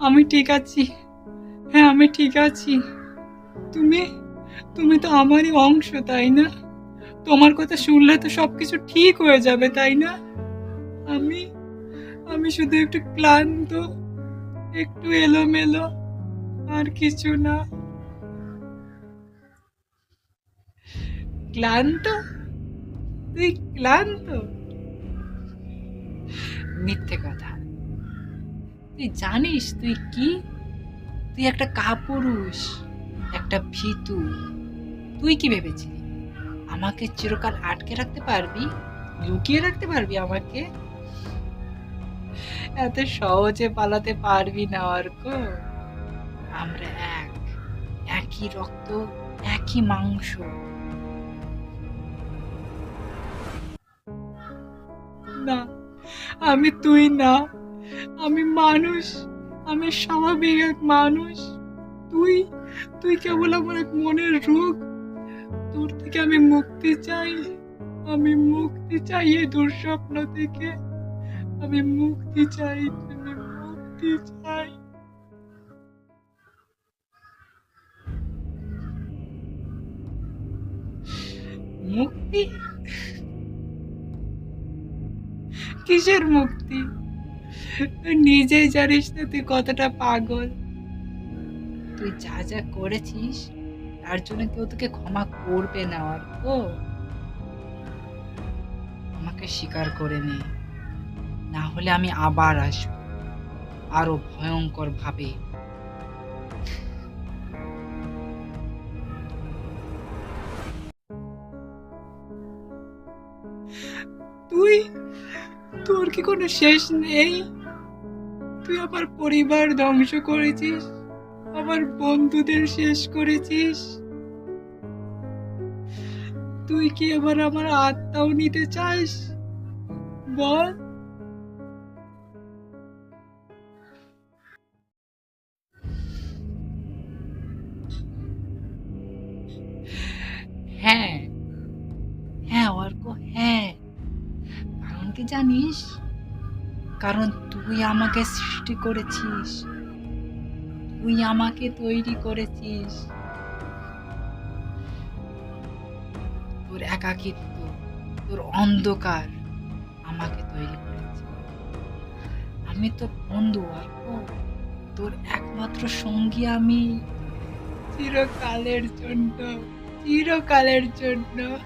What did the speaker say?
আমি ঠিক আছি। হ্যাঁ আমি ঠিক আছি। তুমি তুমি তো আমারই অংশ, তাই না? তোমার কথা শুনলে তো সবকিছু ঠিক হয়ে যাবে, তাই না? আমি আমি শুধু একটু ক্লান্ত, একটু এলোমেলো, আর কিছু না। ক্লান্ত? তুই ক্লান্ত? মিথ্যে কথা। তুই জানিস তুই কি? তুই একটা কাপুরুষ, একটা ভীতু। তুই কি ভেবেছিলি? আমাকে চিরকাল আটকে রাখতে পারবি? লুকিয়ে রাখতে পারবি আমাকে? এত সহজে পালাতে পারবি না, অর্ক। আমরা এক, একই রক্ত, একই মাংস। না, আমি তুই না। আমি মানুষ, আমি স্বাভাবিক এক মানুষ। তুই তুই কেবল আমার এক মনের রোগ। তোর থেকে আমি মুক্তি চাই। আমি মুক্তি চাই এই দুঃস্বপ্ন থেকে। আমি মুক্তি চাই, আমি মুক্তি চাই। মুক্তি? কিসের মুক্তি? নিজেই জানিস না তুই কতটা পাগল। তুই যা যা করেছিস তার জন্য কেউ তোকে ক্ষমা করবে না অর্ক আমাকে স্বীকার করে নে না হলে আমি আবার আসব আরও ভয়ঙ্কর ভাবে। তুই তোর কি কোনো শেষ নেই? তুই আমার পরিবার ধ্বংস করেছিস, আমার বন্ধুদের শেষ করেছিস। তুই কি এবার আমার আত্মাও নিতে চাস? বল। হ্যাঁ। হ্যাঁ অর্ক হ্যাঁ। কারণ কি জানিস? কারণ তুই আমাকে সৃষ্টি করেছিস। তুই আমাকে তৈরি করেছিস। তোর একাকিত্ব, তোর অন্ধকার আমাকে তৈরি করেছে। আমি তোর বন্ধু, অল্প। তোর একমাত্র সঙ্গী আমি। চিরকালের জন্য চিরকালের জন্য।